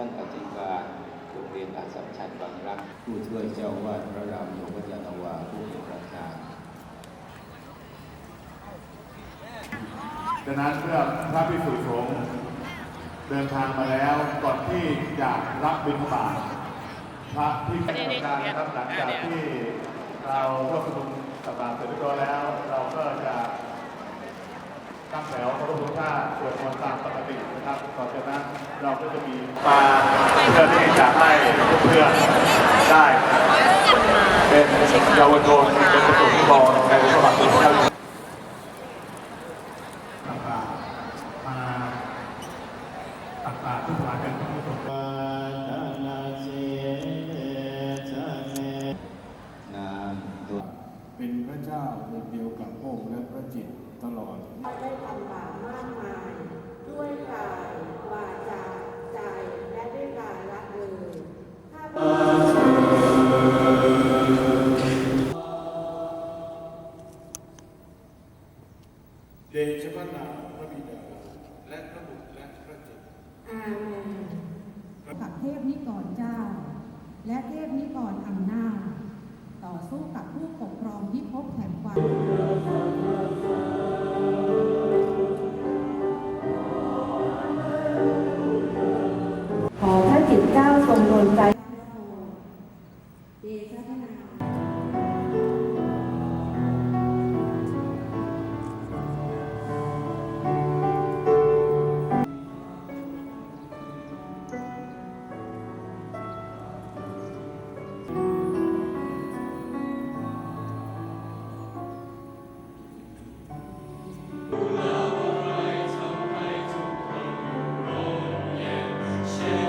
ท่านอธิการโรงเรียนอัสสัมชัญบางรัก ผู้ช่วยเจ้าวาดพระรามหลวงวัดยานาวาผู้เป็นประธานดังนั้นเมื่อพระภิกษุสงฆ์เดินทางมาแล้วก่อนที่จะรับบิณฑบาตพระที่เป็นกรรมการนะครับหลังจากที่เราร่วมประชุมสัปดาห์เสร็จเรียบร้อยแล้ว เราก็จะตั้งแถ วเคารพธงชาติสวดมนต์ตามปกตินะครับต่อจากนั้นเราก็จะมีมาเพื่อที่จะให้เพื่อนๆได้เป็นเยาวชนเป็นประตูที่บอลในสมัครเป็นเจ้าต่างๆมาตักบาตรทุกวันกันทุกคนน ดียวกับพระองค์และพระจิตตลอด ได้ทำบาปมากมาย ด้วยกายวาจาใจและด้วยการละเลยข้าพเจ้าเดชพระนามพระบิดาและพระบุตรและพระจิต อาเมนกับเทพนิกรเจ้า และเทพนิกรอำ ขอพระจิตเจ้าทรงโดนใจเดชะพระนาม